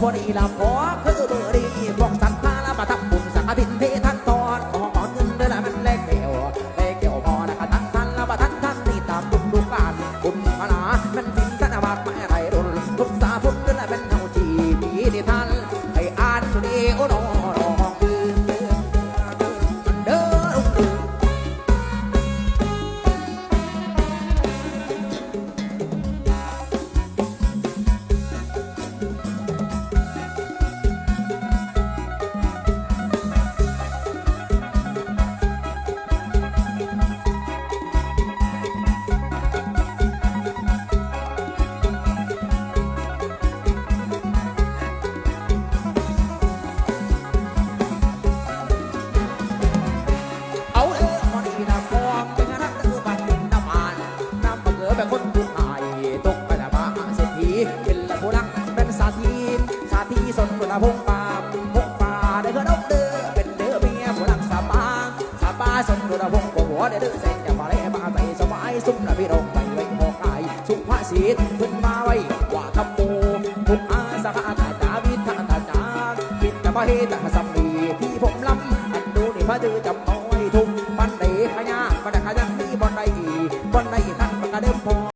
พอดีละพอคือเบอร์ดีพวกสันพาละมาทำบุญสังฆทินเท พงปาพงปาได้ก็ดอกเดือเป็นเดือเมียผู้รักสาปาสาปาสนดูระวงกหัวได้เดือเส้นจะมาเล่มาใส่สบายสุขนะพี่ดองไปไว้หอกไก่สุภาษิตขึ้นมาไว้กว่าทำโมทุกอาสาอาตาจาวิทาตาจาปิดตะเฮตะสัมปีพี่ผมล้ำอันดูนี่พระดือจำเอาไว้ทุกปันเดขยะปันเดขยะที่บนใดบนใดท่านประกาศเดิมพอ